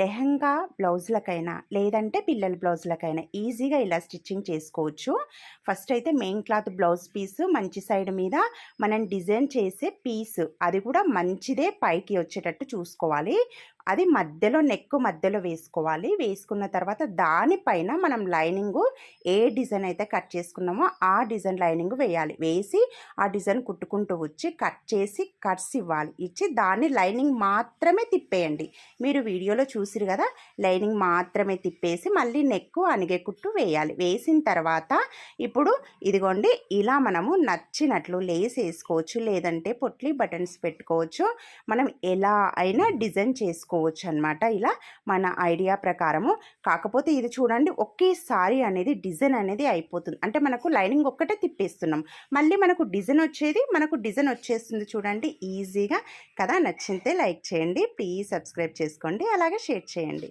లెహంగా బ్లౌజులకైనా లేదంటే పిల్లల బ్లౌజులకైనా ఈజీగా ఇలా స్టిచ్చింగ్ చేసుకోవచ్చు. ఫస్ట్ అయితే మెయిన్ క్లాత్ బ్లౌజ్ పీస్ మంచి సైడ్ మీద మనం డిజైన్ చేసే పీస్. అది కూడా మంచిదే పైకి వచ్చేటట్టు చూసుకోవాలి. అది మధ్యలో నెక్ మధ్యలో వేసుకోవాలి. వేసుకున్న తర్వాత దానిపైన మనం లైనింగు ఏ డిజైన్ అయితే కట్ చేసుకున్నామో ఆ డిజైన్ లైనింగ్ వేయాలి. వేసి ఆ డిజైన్ కుట్టుకుంటూ వచ్చి కట్ చేసి కట్స్ ఇవ్వాలి. ఇచ్చి దాన్ని లైనింగ్ మాత్రమే తిప్పేయండి. మీరు వీడియోలో చూసిరు కదా లైనింగ్ మాత్రమే తిప్పేసి మళ్ళీ నెక్ అనిగే కుట్టు వేయాలి. వేసిన తర్వాత ఇప్పుడు ఇదిగోండి ఇలా మనము నచ్చినట్లు లేస్ వేసుకోవచ్చు. లేదంటే పొట్లి బటన్స్ పెట్టుకోవచ్చు. మనం ఎలా అయినా డిజైన్ చేసుకోవచ్చు. అనమాట ఇలా మన ఐడియా ప్రకారము. కాకపోతే ఇది చూడండి ఒకేసారి అనేది డిజైన్ అనేది అయిపోతుంది. అంటే మనకు లైనింగ్ ఒక్కటే తిప్పేస్తున్నాం. మళ్ళీ మనకు డిజైన్ వచ్చేది మనకు డిజైన్ వచ్చేస్తుంది చూడండి. ఈజీగా కదా నచ్చితే లైక్ చేయండి. ప్లీజ్ సబ్స్క్రైబ్ చేసుకోండి. అలాగే షేర్ చేయండి.